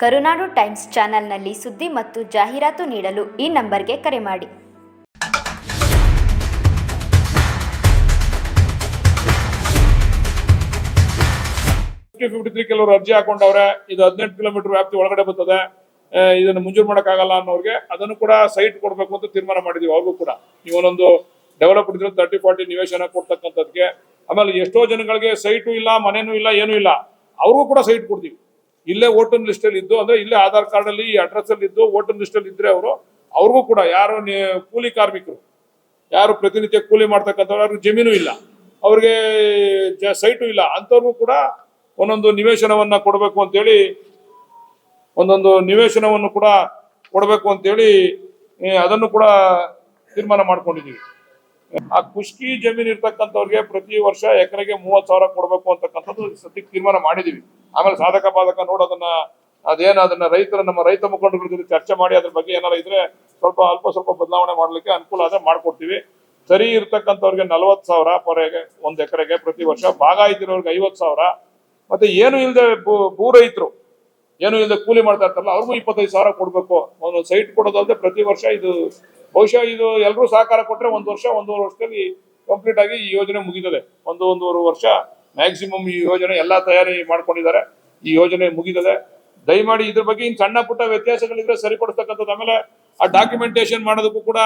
ಕರುನಾಡು times ಚಾನೆಲ್ನಲ್ಲಿ ಸುದ್ದಿ ಮತ್ತು ಜಾಹೀರಾತು ನೀಡಲು ಈ ನಂಬರ್ಗೆ ಕರೆ ಮಾಡಿ. ಕೆಲವರು ಅರ್ಜಿ ಹಾಕೊಂಡವ್ರೆ, ಇದು ಹದಿನೆಂಟು ಕಿಲೋಮೀಟರ್ ವ್ಯಾಪ್ತಿ ಒಳಗಡೆ ಬರ್ತದೆ ಇದನ್ನು ಮಂಜೂರು ಮಾಡೋಕ್ಕಾಗಲ್ಲ ಅನ್ನೋರಿಗೆ ಅದನ್ನು ಕೂಡ ಸೈಟ್ ಕೊಡಬೇಕು ಅಂತ ತೀರ್ಮಾನ ಮಾಡಿದೀವಿ, ಅವ್ರಿಗೂ ಕೂಡ. ನೀವು ಒಂದೊಂದು ಡೆವಲಪ್ ಇದ್ರೆ ತರ್ಟಿ ಫಾರ್ಟಿ ನಿವೇಶನ ಕೊಡ್ತಕ್ಕಂಥದ್ಗೆ ಆಮೇಲೆ ಎಷ್ಟೋ ಜನಗಳಿಗೆ ಸೈಟು ಇಲ್ಲ, ಮನೇನೂ ಇಲ್ಲ, ಏನೂ ಇಲ್ಲ, ಅವ್ರಿಗೂ ಕೂಡ ಸೈಟ್ ಕೊಡ್ತೀವಿ. ಇಲ್ಲೇ ವೋಟರ್ ಲಿಸ್ಟ್ ಅಲ್ಲಿ ಇದ್ದು, ಅಂದ್ರೆ ಇಲ್ಲೇ ಆಧಾರ್ ಕಾರ್ಡ್ ಅಲ್ಲಿ ಅಡ್ರೆಸ್ ಅಲ್ಲಿ ಇದ್ದು ವೋಟರ್ ಲಿಸ್ಟ್ ಅಲ್ಲಿ ಇದ್ರೆ ಅವರು, ಅವ್ರಿಗೂ ಕೂಡ ಯಾರು ಕೂಲಿ ಕಾರ್ಮಿಕರು, ಯಾರು ಪ್ರತಿನಿತ್ಯ ಕೂಲಿ ಮಾಡ್ತಕ್ಕಂಥವ್ರು, ಅವ್ರಿಗೆ ಜಮೀನು ಇಲ್ಲ. ಅವ್ರಿಗೆ ಜ ಸೈಟು ಇಲ್ಲ. ಅಂಥವ್ರಿಗೂ ಕೂಡ ಒಂದೊಂದು ನಿವೇಶನವನ್ನ ಕೊಡಬೇಕು ಅಂತೇಳಿ, ಒಂದೊಂದು ನಿವೇಶನವನ್ನು ಕೂಡ ಕೊಡಬೇಕು ಅಂತೇಳಿ ಅದನ್ನು ಕೂಡ ತೀರ್ಮಾನ ಮಾಡ್ಕೊಂಡಿದ್ದೀವಿ. ಆ ಖುಷ್ಕಿ ಜಮೀನು ಇರ್ತಕ್ಕಂಥವ್ರಿಗೆ ಪ್ರತಿ ವರ್ಷ ಎಕರೆಗೆ ಮೂವತ್ತು ಸಾವಿರ ಕೊಡಬೇಕು ಅಂತಕ್ಕಂಥದ್ದು ಸದ್ಯಕ್ಕೆ ತೀರ್ಮಾನ ಮಾಡಿದೀವಿ. ಆಮೇಲೆ ಸಾಧಕ ಬಾಧಕ ನೋಡೋದನ್ನ ಅದೇನ ಅದನ್ನ ರೈತರ, ನಮ್ಮ ರೈತ ಮುಖಂಡಗಳ ಜೊತೆ ಚರ್ಚೆ ಮಾಡಿ ಅದ್ರ ಬಗ್ಗೆ ಏನಾರ ಇದ್ರೆ ಸ್ವಲ್ಪ ಅಲ್ಪ ಸ್ವಲ್ಪ ಬದಲಾವಣೆ ಮಾಡ್ಲಿಕ್ಕೆ ಅನುಕೂಲ ಆದ್ರೆ ಮಾಡ್ಕೊಡ್ತೀವಿ. ಸರಿ ಇರ್ತಕ್ಕಂಥವ್ರಿಗೆ ನಲವತ್ತು ಸಾವಿರ ಪರೆಗೆ, ಒಂದ್ ಎಕರೆಗೆ ಪ್ರತಿ ವರ್ಷ, ಭಾಗ ಇದ್ದಿರೋರ್ಗೆ ಐವತ್ತು ಸಾವಿರ. ಮತ್ತೆ ಏನು ಇಲ್ಲದೆ ಭೂ ರೈತರು ಏನು ಇಲ್ಲದೆ ಕೂಲಿ ಮಾಡ್ತಾ ಇರ್ತಾರಲ್ಲ, ಅವ್ರಿಗೂ ಇಪ್ಪತ್ತೈದು ಸಾವಿರ ಕೊಡ್ಬೇಕು. ಒಂದು ಸೈಟ್ ಕೊಡೋದಲ್ಲದೆ ಪ್ರತಿ ವರ್ಷ ಇದು, ಬಹುಶಃ ಇದು ಎಲ್ಲರೂ ಸಹಕಾರ ಕೊಟ್ಟರೆ ಒಂದು ವರ್ಷ, ಒಂದೂವರೆ ವರ್ಷದಲ್ಲಿ ಕಂಪ್ಲೀಟ್ ಆಗಿ ಈ ಯೋಜನೆ ಮುಗಿತದೆ. ಒಂದು ಒಂದೂವರೆ ವರ್ಷ ಮ್ಯಾಕ್ಸಿಮಮ್ ಈ ಯೋಜನೆ ಎಲ್ಲಾ ತಯಾರಿ ಮಾಡ್ಕೊಂಡಿದ್ದಾರೆ. ಈ ಯೋಜನೆ ಮುಗಿತದೆ. ದಯಮಾಡಿ ಇದ್ರ ಬಗ್ಗೆ ಇನ್ನು ಸಣ್ಣ ಪುಟ್ಟ ವ್ಯತ್ಯಾಸಗಳಿದ್ರೆ ಸರಿಪಡಿಸ್ತಕ್ಕಂಥದ್ದು. ಆಮೇಲೆ ಆ ಡಾಕ್ಯುಮೆಂಟೇಶನ್ ಮಾಡೋದಕ್ಕೂ ಕೂಡ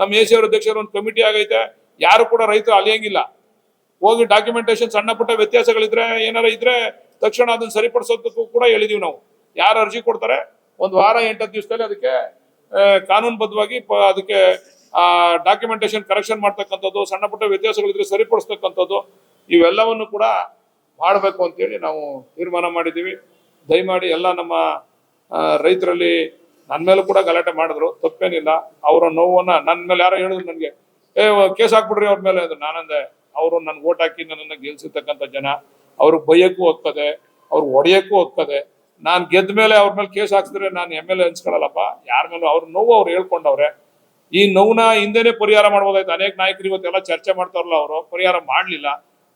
ನಮ್ಮ ಎ ಸಿ ಅವರ ಅಧ್ಯಕ್ಷರು ಒಂದು ಕಮಿಟಿ ಆಗೈತೆ. ಯಾರು ಕೂಡ ರೈತರು ಅಲಿಯಂಗಿಲ್ಲ. ಹೋಗಿ ಡಾಕ್ಯುಮೆಂಟೇಶನ್ ಸಣ್ಣ ಪುಟ್ಟ ವ್ಯತ್ಯಾಸಗಳಿದ್ರೆ ಏನಾರ ಇದ್ರೆ ತಕ್ಷಣ ಅದನ್ನ ಸರಿಪಡಿಸೋದಕ್ಕೂ ಕೂಡ ಹೇಳಿದೀವಿ ನಾವು. ಯಾರು ಅರ್ಜಿ ಕೊಡ್ತಾರೆ? ಒಂದು ವಾರ ಎಂಟತ್ತು ದಿವಸದಲ್ಲಿ ಅದಕ್ಕೆ ಕಾನೂನುಬದ್ಧವಾಗಿ ಅದಕ್ಕೆ ಡಾಕ್ಯುಮೆಂಟೇಶನ್ ಕರೆಕ್ಷನ್ ಮಾಡ್ತಕ್ಕಂಥದ್ದು, ಸಣ್ಣ ಪುಟ್ಟ ವ್ಯತ್ಯಾಸಗಳಿದ್ರೆ ಸರಿಪಡಿಸ್ತಕ್ಕಂಥದ್ದು, ಇವೆಲ್ಲವನ್ನು ಕೂಡ ಮಾಡಬೇಕು ಅಂತೇಳಿ ನಾವು ತೀರ್ಮಾನ ಮಾಡಿದ್ದೀವಿ. ದಯಮಾಡಿ ಎಲ್ಲ ನಮ್ಮ ರೈತರಲ್ಲಿ ನನ್ನ ಮೇಲೂ ಕೂಡ ಗಲಾಟೆ ಮಾಡಿದ್ರು. ತಪ್ಪೇನಿಲ್ಲ. ಅವರ ನೋವನ್ನು ನನ್ನ ಮೇಲೆ ಯಾರೋ ಹೇಳಿದ್ರು ನನಗೆ. ಏ, ಕೇಸ್ ಹಾಕ್ಬಿಡ್ರಿ ಅವ್ರ ಮೇಲೆ ಅದು ನಾನಂದೆ, ಅವರು ನನ್ನ ಓಟ್ ಹಾಕಿ ನನ್ನನ್ನು ಗೆಲ್ಸಿರ್ತಕ್ಕಂಥ ಜನ. ಅವ್ರಿಗೆ ಬೈಯಕ್ಕೂ ಹೋಗ್ತದೆ ಅವ್ರಿಗೆ ಹೊಡೆಯಕ್ಕೂ ಹೋಗ್ತದೆ ನಾನು ಗೆದ್ದ ಮೇಲೆ ಅವ್ರ ಮೇಲೆ ಕೇಸ್ ಹಾಕ್ಸಿದ್ರೆ ನಾನು ಎಂ ಎಲ್ ಎ ಅನ್ಸ್ಕೊಳ್ಳಲ್ಲಪ್ಪ ಯಾರ ಮೇಲೂ ಅವ್ರ ನೋವು ಅವ್ರು ಹೇಳ್ಕೊಂಡವ್ರೆ. ಈ ನೋವನ್ನ ಹಿಂದೆನೆ ಪರಿಹಾರ ಮಾಡ್ಬೋದಾಯ್ತು. ಅನೇಕ ನಾಯಕರು ಇವತ್ತೆಲ್ಲ ಚರ್ಚೆ ಮಾಡ್ತಾರಲ್ಲ ಅವರು. ಪರಿಹಾರ ಮಾಡಲಿಲ್ಲ.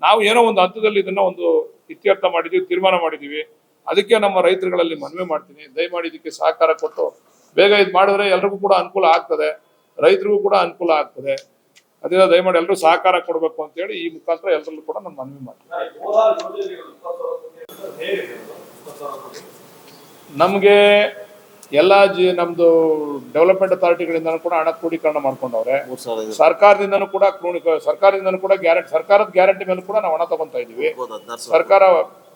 ನಾವು ಏನೋ ಒಂದು ಹಂತದಲ್ಲಿ ಇದನ್ನ ಒಂದು ಇತ್ಯರ್ಥ ಮಾಡಿದೀವಿ, ತೀರ್ಮಾನ ಮಾಡಿದೀವಿ. ಅದಕ್ಕೆ ನಮ್ಮ ರೈತರುಗಳಲ್ಲಿ ಮನವಿ ಮಾಡ್ತೀನಿ. ದಯಮಾಡಿ ಇದಕ್ಕೆ ಸಹಕಾರ ಕೊಟ್ಟು ಬೇಗ ಇದು ಮಾಡಿದ್ರೆ ಎಲ್ರಿಗೂ ಕೂಡ ಅನುಕೂಲ ಆಗ್ತದೆ. ರೈತರಿಗೂ ಕೂಡ ಅನುಕೂಲ ಆಗ್ತದೆ. ಅದರಿಂದ ದಯಮಾಡಿ ಎಲ್ಲರೂ ಸಹಕಾರ ಕೊಡಬೇಕು ಅಂತೇಳಿ ಈ ಮುಖಾಂತರ ಎಲ್ಲರಲ್ಲೂ ಕೂಡ ನಾನು ಮನವಿ ಮಾಡ್ತೀನಿ. ನಮಗೆ ಎಲ್ಲ ಜಿ ನಮ್ದು ಡೆವಲಪ್ಮೆಂಟ್ ಅಥಾರಿಟಿಗಳಿಂದ ಕೂಡ ಹಣ ಕ್ರೋಢೀಕರಣ ಮಾಡ್ಕೊಂಡವ್ರೆ. ಸರ್ಕಾರದಿಂದ ಸರ್ಕಾರದಿಂದನೂ ಕೂಡ ಕ್ರೋಢೀಕ ಸರ್ಕಾರದಿಂದನೂ ಕೂಡ ಗ್ಯಾರಂಟಿ ಸರ್ಕಾರದ ಗ್ಯಾರಂಟಿ ಮೇಲೆ ಕೂಡ ನಾವು ಹಣ ತಗೊಂತಾ ಇದೀವಿ ಸರ್ಕಾರ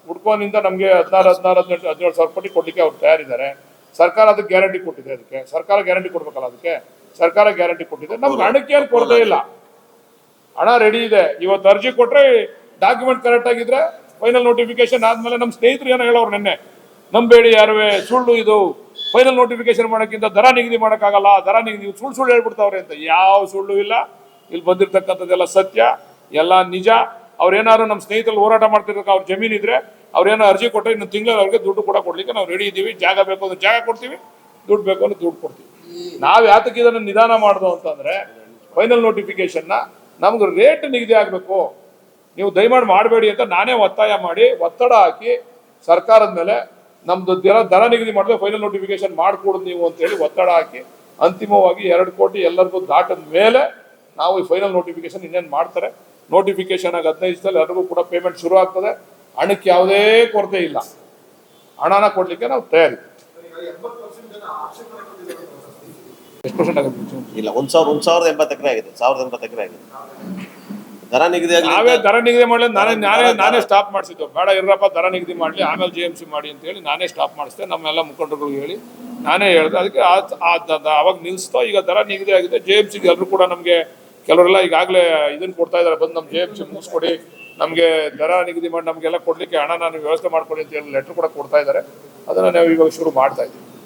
ಹುಡ್ಕೋನಿಂದ ನಮಗೆ ಹದಿನಾರು ಹದಿನಾರು ಹದಿನೆಂಟು ಹದಿನೇಳು ಸಾವಿರ ಕೋಟಿ ಕೊಡ್ಲಿಕ್ಕೆ ಅವ್ರು ತಯಾರಿದ್ದಾರೆ. ಸರ್ಕಾರ ಅದಕ್ಕೆ ಗ್ಯಾರಂಟಿ ಕೊಟ್ಟಿದೆ ಅದಕ್ಕೆ. ಸರ್ಕಾರ ಗ್ಯಾರಂಟಿ ಕೊಡ್ಬೇಕಲ್ಲ ಅದಕ್ಕೆ? ಸರ್ಕಾರ ಗ್ಯಾರಂಟಿ ಕೊಟ್ಟಿದೆ. ನಮ್ಗೆ ಹಣಕ್ಕೆ ಏನು ಕೊರತೆ ಇಲ್ಲ. ಹಣ ರೆಡಿ ಇದೆ. ಇವತ್ತು ಅರ್ಜಿ ಕೊಟ್ರೆ ಡಾಕ್ಯುಮೆಂಟ್ ಕರೆಕ್ಟ್ ಆಗಿದ್ರೆ ಫೈನಲ್ ನೋಟಿಫಿಕೇಶನ್ ಆದ್ಮೇಲೆ ನಮ್ಮ ಸ್ನೇಹಿತರು ಏನೋ ಹೇಳೋರು ನಿನ್ನೆ. ನಂಬೇಡಿ ಯಾರುವೆ, ಸುಳ್ಳು ಇದು ಫೈನಲ್ ನೋಟಿಫಿಕೇಶನ್ ಮಾಡೋಕ್ಕಿಂತ ದರ ನಿಗದಿ ಮಾಡೋಕ್ಕಾಗಲ್ಲ, ದರ ನಿಗದಿ, ಸುಳ್ಳು ಸುಳ್ಳು ಹೇಳ್ಬಿಡ್ತಾವ್ರೆ ಅಂತ. ಯಾವ ಸುಳ್ಳು ಇಲ್ಲ. ಇಲ್ಲಿ ಬಂದಿರತಕ್ಕಂಥದ್ದೆಲ್ಲ ಸತ್ಯ, ಎಲ್ಲ ನಿಜ. ಅವ್ರೇನಾದ್ರು ನಮ್ಮ ಸ್ನೇಹಿತರಲ್ಲಿ ಹೋರಾಟ ಮಾಡ್ತಿರ್ಬೇಕು ಅವ್ರ ಜಮೀನು ಇದ್ರೆ ಅವ್ರೇನೋ ಅರ್ಜಿ ಕೊಟ್ಟರೆ ಇನ್ನು ತಿಂಗಳವರೆಗೆ ಅವ್ರಿಗೆ ದುಡ್ಡು ಕೂಡ ಕೊಡ್ಲಿಕ್ಕೆ ನಾವು ರೆಡಿ ಇದ್ದೀವಿ. ಜಾಗ ಬೇಕು ಅಂದ್ರೆ ಜಾಗ ಕೊಡ್ತೀವಿ, ದುಡ್ಡು ಬೇಕು ಅಂದ್ರೆ ದುಡ್ಡು ಕೊಡ್ತೀವಿ. ನಾವು ಯಾತಕ್ಕೆ ಇದನ್ನು ನಿಧಾನ ಮಾಡ್ದು ಅಂತಂದ್ರೆ ಫೈನಲ್ ನೋಟಿಫಿಕೇಶನ್ನ ನಮ್ಗೆ ರೇಟ್ ನಿಗದಿ ಆಗಬೇಕು. ನೀವು ದಯಮಾಡಿ ಮಾಡಬೇಡಿ ಅಂತ ನಾನೇ ಒತ್ತಾಯ ಮಾಡಿ, ಒತ್ತಡ ಹಾಕಿ ಸರ್ಕಾರದ ಮೇಲೆ ನಮ್ದು ದರ ದರ ನಿಗದಿ ಮಾಡಿದ್ರೆ ಫೈನಲ್ ನೋಟಿಫಿಕೇಶನ್ ಮಾಡಿಕೊಡು ನೀವು ಅಂತ ಹೇಳಿ ಒತ್ತಡ ಹಾಕಿ ಅಂತಿಮವಾಗಿ ಎರಡು ಕೋಟಿ ಎಲ್ಲರಿಗೂ ದಾಟದ ಮೇಲೆ ನಾವು ಈ ಫೈನಲ್ ನೋಟಿಫಿಕೇಶನ್ ಇನ್ನೇನು ಮಾಡ್ತಾರೆ? ನೋಟಿಫಿಕೇಶನ್ ಆಗಿ ಹದಿನೈದು ದಿವಸದಲ್ಲಿ ಎಲ್ಲರಿಗೂ ಕೂಡ ಪೇಮೆಂಟ್ ಶುರು ಆಗ್ತದೆ. ಹಣಕ್ಕೆ ಯಾವುದೇ ಕೊರತೆ ಇಲ್ಲ. ಹಣನ ಕೊಡಲಿಕ್ಕೆ ನಾವು ತಯಾರಿ. ಎಷ್ಟು ಪರ್ಸೆಂಟ್ ಆಗುತ್ತೆ ಇಲ್ಲ, ಒಂದು ಸಾವಿರ ಒಂದು ಸಾವಿರದ ಎಂಬತ್ತು ಎಕರೆ ಆಗಿದೆ. ಸಾವಿರದ ಎಂಬತ್ತು ಎಕರೆ ಆಗಿದೆ. ದರ ನಿಗದಿ ನಾವೇ ದರ ನಿಗದಿ ಮಾಡಲಿ ನಾನೇ ನಾನೇ ನಾನೇ ಸ್ಟಾಪ್ ಮಾಡಿಸಿದ್ದು. ಬೇಡ ಇರಪ್ಪ ದರ ನಿಗದಿ ಮಾಡಲಿ ಆಮೇಲೆ ಜಿ ಎಂ ಸಿ ಮಾಡಿ ಅಂತ ಹೇಳಿ ನಾನೇ ಸ್ಟಾಪ್ ಮಾಡಿಸ್ದೆ ನಮ್ಮೆಲ್ಲ ಮುಖಂಡರುಗಳಿಗೆ ಹೇಳಿ ನಾನೇ ಹೇಳಿದೆ. ಅದಕ್ಕೆ ಅವಾಗ ನಿಲ್ಲಿಸ್ತೋ ಈಗ ದರ ನಿಗದಿ ಆಗಿದೆ. ಜೆ ಎಂ ಸಿಗೆ ಎಲ್ಲರೂ ಕೂಡ ನಮಗೆ ಕೆಲವರೆಲ್ಲ ಈಗಾಗಲೇ ಇದನ್ನ ಕೊಡ್ತಾ ಇದ್ದಾರೆ ಬಂದು ನಮ್ಮ ಜೆ ಎಂ ಸಿ ಮುಗಿಸ್ಕೊಡಿ ನಮಗೆ ದರ ನಿಗದಿ ಮಾಡಿ ನಮಗೆಲ್ಲ ಕೊಡಲಿಕ್ಕೆ ಹಣ ನಾನು ವ್ಯವಸ್ಥೆ ಮಾಡ್ಕೊಡಿ ಅಂತ ಹೇಳಿ ಲೆಟ್ರ್ ಕೂಡ ಕೊಡ್ತಾ ಇದ್ದಾರೆ ಅದನ್ನು ನಾವು ಇವಾಗ ಶುರು ಮಾಡ್ತಾ ಇದ್ದೀವಿ.